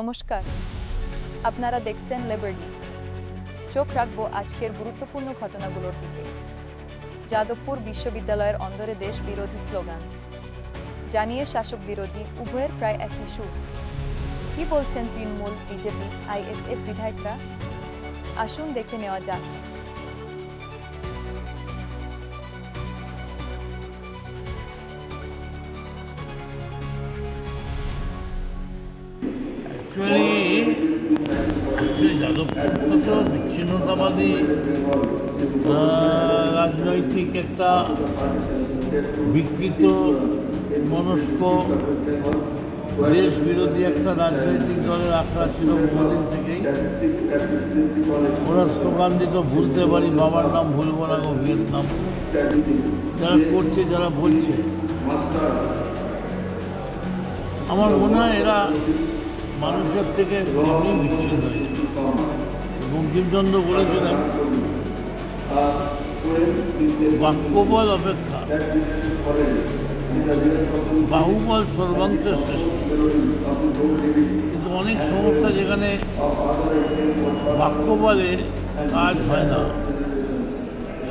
নমস্কার। আপনারা দেখছেন লেবার্টি চোখ রাখব আজকের গুরুত্বপূর্ণ ঘটনাগুলোর দিকে। যাদবপুর বিশ্ববিদ্যালয়ের অন্দরে দেশ বিরোধী স্লোগান। জানিয়ে শাসক বিরোধী, উভয়ের প্রায় একই সুর। কি বলছেন তৃণমূল, বিজেপি, আইএসএফ বিধায়করা? আসুন দেখে নেওয়া যাক। অ্যাকচুয়ালি তো বিচ্ছিন্নতাবাদী রাজনৈতিক একটা বিকৃত মনস্ক দেশ বিরোধী একটা রাজনৈতিক দলের আখড়া ছিল বহুদিন থেকেই ওরা স্লোগান দিত ভুলতে পারি বাবার নাম ভুলবো না গো ভিয়েতনাম যারা করছে যারা বলছে আমার মনে হয় এরা মানুষের থেকে এমনি বিচ্ছিন্ন হয়েছে বঙ্কিমচন্দ্র বলেছিলেন বাক্যবল অপেক্ষা, বাহুবল সর্বাংশের শ্রেষ্ঠ। কিন্তু অনেক সমস্যা যেখানে বাক্যবলে কাজ হয় না।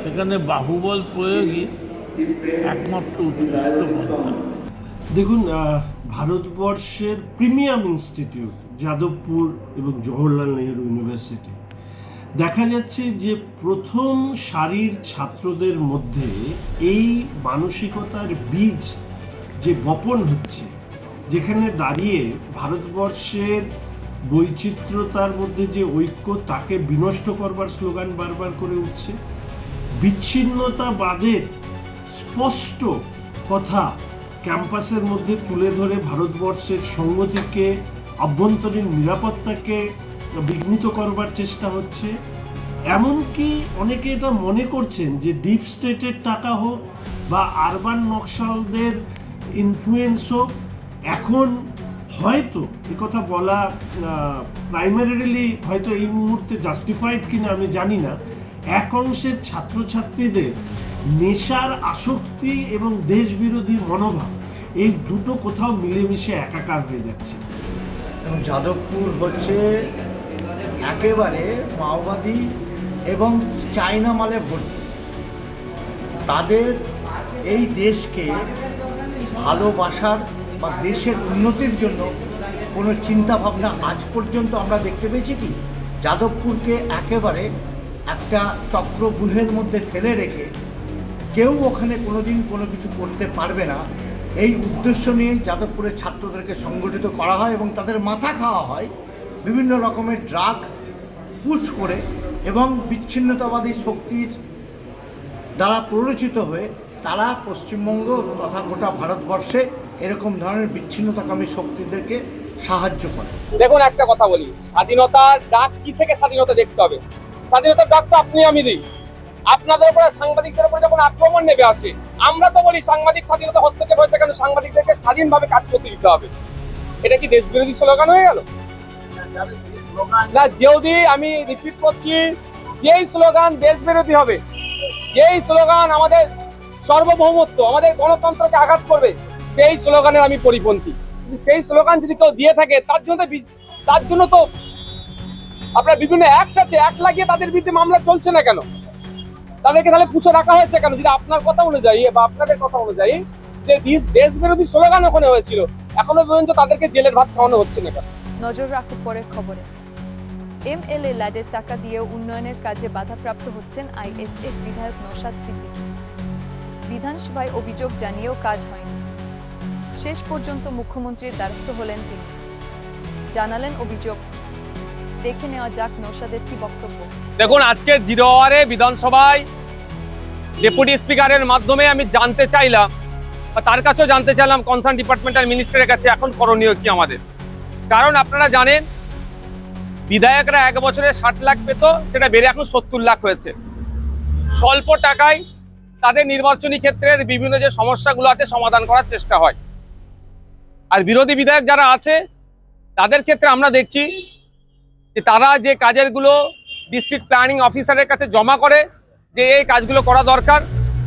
সেখানে বাহুবল প্রয়োগই একমাত্র উৎকৃষ্ট পন্থা। দেখুন ভারতবর্ষের প্রিমিয়াম ইনস্টিটিউট যাদবপুর এবং জওহরলাল নেহরু ইউনিভার্সিটি, দেখা যাচ্ছে যে প্রথম সারির ছাত্রদের মধ্যে এই মানসিকতার বীজ যে বপন হচ্ছে, যেখানে দাঁড়িয়ে ভারতবর্ষের বৈচিত্র্যতার মধ্যে যে ঐক্য, তাকে বিনষ্ট করবার স্লোগান বারবার করে উঠছে। বিচ্ছিন্নতাবাদের স্পষ্ট কথা ক্যাম্পাসের মধ্যে তুলে ধরে ভারতবর্ষের সংগতিকে আভ্যন্তরীণ নিরাপত্তাকে বিঘ্নিত করবার চেষ্টা হচ্ছে। এমনকি অনেকে এটা মনে করছেন যে ডিপ স্টেটের টাকা হোক বা আরবান নকশালদের ইনফ্লুয়েন্স হোক, এখন হয়তো কথা বলা প্রাইমারিলি হয়তো এই মুহূর্তে জাস্টিফাইড কিনা আমি জানি না। এক অংশের ছাত্রছাত্রীদের নেশার আসক্তি এবং দেশবিরোধী মনোভাব, এই দুটো কোথাও মিলেমিশে একাকার হয়ে যাচ্ছে। এবং যাদবপুর হচ্ছে একেবারে মাওবাদী এবং চায়না মালে ভর্তি। তাদের এই দেশকে ভালোবাসার বা দেশের উন্নতির জন্য কোনো চিন্তাভাবনা আজ পর্যন্ত আমরা দেখতে পেয়েছি কি? যাদবপুরকে একেবারে একটা চক্রবুহের মধ্যে ফেলে রেখে কেউ ওখানে কোনোদিন কোনো কিছু করতে পারবে না। এই উদ্দেশ্য নিয়ে যাদবপুরের ছাত্রদেরকে সংগঠিত করা হয় এবং তাদের মাথা খাওয়া হয় বিভিন্ন রকমের ড্রাগ পুশ করে এবং বিচ্ছিন্নতাবাদী শক্তির দ্বারা প্ররোচিত হয়ে তারা পশ্চিমবঙ্গ তথা গোটা ভারতবর্ষে এরকম ধরনের বিচ্ছিন্নতাকামী শক্তিদেরকে সাহায্য করে। দেখুন, একটা কথা বলি, স্বাধীনতার ডাক কি থেকে স্বাধীনতা দেখতে হবে? স্বাধীনতার ডাক তো আপনি আমি দিই। আপনাদের উপরে সাংবাদিকদের উপরে যখন আক্রমণ নেবে আসে, আমরা তো বলি সাংবাদিক স্বাধীনতা হস্তক্ষেপ হয়েছে কেন? সাংবাদিকদেরকে স্বাধীনভাবে কাজ করতে দিতে হবে। এটা কি দেশ বিরোধী স্লোগান হয়ে গেল? না যদি আমি রিপিট করছি, যেই স্লোগান দেশ বিরোধী হবে, যেই স্লোগান আমাদের সার্বভৌমত্ব, আমাদের গণতন্ত্রকে আঘাত করবে, সেই স্লোগানের আমি পরিপন্থী। সেই স্লোগান যদি কেউ দিয়ে থাকে, তার জন্য তার জন্য তো আপনার বিভিন্ন অ্যাক্ট আছে অ্যাক্ট লাগিয়ে তাদের বিরুদ্ধে মামলা চলছে না কেন? তাদেরকে তাহলে পুষে রাখা হয়েছে কেন? যদি আপনার কথা অনুযায়ী বা আপনাদের কথা অনুযায়ী যে দেশ- বিরোধী স্লোগান ওখানে হয়েছিল, এখনও পর্যন্ত তাদেরকে জেলের ভাত খাওয়ানো হচ্ছে না নজর রাখো পরের খবরে। এমএলএ ল্যাডের টাকা দিয়ে উন্নয়নের কাজে বাধাপ্রাপ্ত হচ্ছেন আইএসএফ বিধায়ক নৌশাদ সিদ্দিকী। বিধানসভায় অভিযোগ জানিয়েও কাজ হয়নি। শেষ পর্যন্ত মুখ্যমন্ত্রীর দ্বারস্থ হলেন তিনি। জানালেন অভিযোগ। দেখে নেওয়া যাক নৌশাদের কি বক্তব্য। দেখুন, আজকে জিরো আওয়ারে বিধানসভায় ডেপুটি স্পিকারের মাধ্যমে আমি জানতে চাইলাম তার কাছেও জানতে চাইলাম কনসার্ন ডিপার্টমেন্টাল মিনিস্টারের কাছে এখন করণীয় কি আমাদের। কারণ আপনারা জানেন, বিধায়করা এক বছরে ষাট লাখ পেত, সেটা বেড়ে এখন সত্তর লাখ হয়েছে। স্বল্প টাকায় তাদের নির্বাচনী ক্ষেত্রের বিভিন্ন যে সমস্যাগুলো আছে, সমাধান করার চেষ্টা হয়। আর বিরোধী বিধায়ক যারা আছে, তাদের ক্ষেত্রে আমরা দেখছি যে তারা যে কাজেরগুলো ডিস্ট্রিক্ট প্ল্যানিং অফিসারের কাছে জমা করে যে এই কাজগুলো করা দরকার,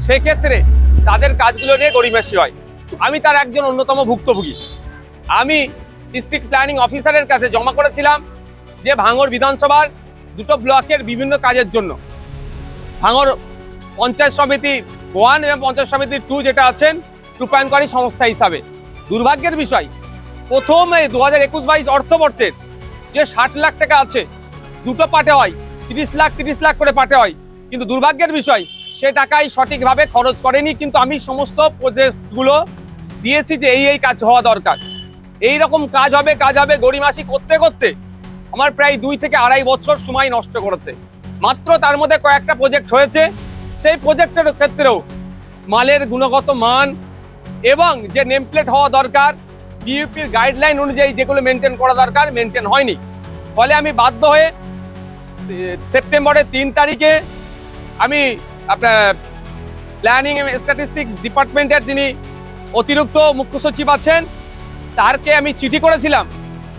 সেক্ষেত্রে তাদের কাজগুলো নিয়ে গরিমেশি হয়। আমি তার একজন অন্যতম ভুক্তভোগী। আমি ডিস্ট্রিক্ট প্ল্যানিং অফিসারের কাছে জমা করেছিলাম যে ভাঙর বিধানসভার দুটো ব্লকের বিভিন্ন কাজের জন্য। ভাঙর পঞ্চায়েত সমিতি ওয়ান এবং পঞ্চায়েত সমিতি টু যেটা আছেন, রূপায়ণকারী সংস্থা হিসাবে। দুর্ভাগ্যের বিষয়, প্রথম দু হাজার একুশ বাইশ অর্থবর্ষের যে ষাট লাখ টাকা আছে, দুটো পাটে হয়, তিরিশ লাখ তিরিশ লাখ করে পাটে হয়। কিন্তু দুর্ভাগ্যের বিষয়, সে টাকাই সঠিকভাবে খরচ করেনি, কিন্তু আমি সমস্ত প্রজেক্টগুলো দিয়েছি যে এই এই কাজ হওয়া দরকার। এই রকম কাজ হবে কাজ হবে গড়িমাসি করতে করতে আমার প্রায় দুই থেকে আড়াই বছর সময় নষ্ট করেছে। মাত্র তার মধ্যে কয়েকটা প্রজেক্ট হয়েছে, সেই প্রজেক্টের ক্ষেত্রেও মালের গুণগত মান এবং যে নেমপ্লেট হওয়া দরকার বিইউপির গাইডলাইন অনুযায়ী যেগুলো মেনটেন করা দরকার মেনটেন হয়নি। ফলে আমি বাধ্য হয়ে সেপ্টেম্বরের তিন তারিখে আমি আপনার প্ল্যানিং এবং স্ট্যাটিস্টিক ডিপার্টমেন্টের যিনি অতিরিক্ত মুখ্য সচিব আছেন, তারকে আমি চিঠি করেছিলাম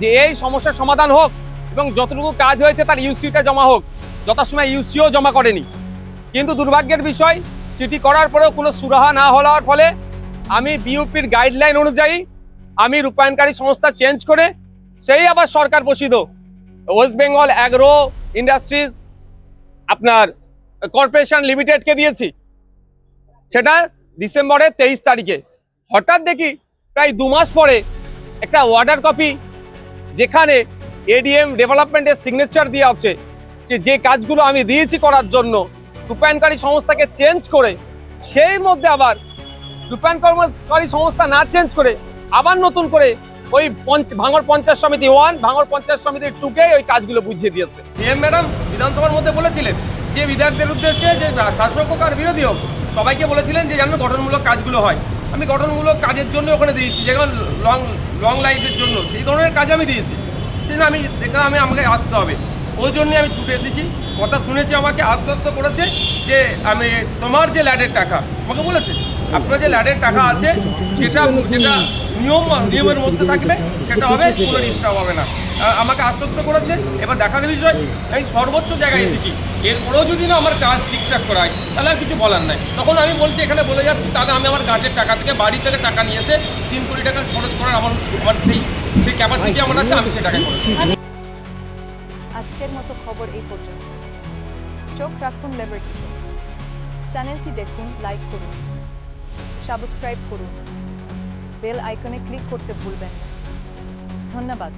যে এই সমস্যার সমাধান হোক এবং যতটুকু কাজ হয়েছে তার ইউসিটা জমা হোক। যথাসময় ইউসিও জমা করেনি। কিন্তু দুর্ভাগ্যের বিষয়, চিঠি করার পরেও কোনো সুরাহা না হওয়ার ফলে আমি বিউপির গাইডলাইন অনুযায়ী আমি রূপায়ণকারী সংস্থা চেঞ্জ করে, সেই আবার সরকার পোষিত ওয়েস্ট বেঙ্গল অ্যাগ্রো ইন্ডাস্ট্রিজ আপনার কর্পোরেশন লিমিটেডকে দিয়েছি। সেটা ডিসেম্বরের তেইশ তারিখে। হঠাৎ দেখি প্রায় দু মাস পরে একটা অর্ডার কপি যেখানে এডিএম ডেভেলপমেন্টের সিগনেচার দেওয়া আছে। যে যে কাজগুলো আমি দিয়েছি করার জন্য রূপায়ণকারী সংস্থাকে চেঞ্জ করে, সেই মধ্যে আবার রূপায়ণ কর্মকারী সংস্থা না চেঞ্জ করে আবার নতুন করে ওই ভাঙর পঞ্চায়েত সমিতি ওয়ান ভাঙর পঞ্চায়েত সমিতি টুকে ওই কাজগুলো বুঝিয়ে দিয়েছে। এম ম্যাডাম, বিধানসভার মধ্যে বলেছিলেন যে বিধায়কদের উদ্দেশ্যে যে শাসক হোক আর বিরোধী হোক, সবাইকে বলেছিলেন যে যেন গঠনমূলক কাজগুলো হয়। আমি গঠনমূলক কাজের জন্য ওখানে দিয়েছি যেমন লং লং লাইফের জন্য, সেই ধরনের কাজ আমি দিয়েছি। সেই আমি দেখলাম আমি আমাকে আসতে হবে। ওই জন্যে আমি ছুটে এসেছি। কথা শুনেছি আমাকে, আশ্বস্ত করেছে যে আমি তোমার যে ল্যাডের টাকা, আমাকে বলেছে, আপনার যে ল্যাডের টাকা আছে, যেটা যেটা নিয়ম নিয়মের মধ্যে থাকবে সেটা হবে কোনো ডিস্টার্ব হবে না। আমাকে আশ্বস্ত করেছে এবার দেখার বিষয় আমি সর্বোচ্চ জায়গায় এসেছি। এরপরেও যদি না আমার কাজ ঠিকঠাক করা হয় তাহলে আর কিছু বলার নাই। তখন আমি বলছি এখানে বলে যাচ্ছি তাহলে আমি আমার গার্ডের টাকা থেকে বাড়ি থেকে টাকা নিয়ে এসে তিন কোটি টাকা খরচ করার আমার আমার সেই সেই ক্যাপাসিটি আমার আছে আমি সেই টাকা করেছি আজকের মতো খবর এই পর্যন্ত। চোখ রাখুন লেবার্টি চ্যানেলটি দেখুন লাইক করুন সাবস্ক্রাইব করুন। বেল আইকনে ক্লিক করতে ভুলবেন না। ধন্যবাদ।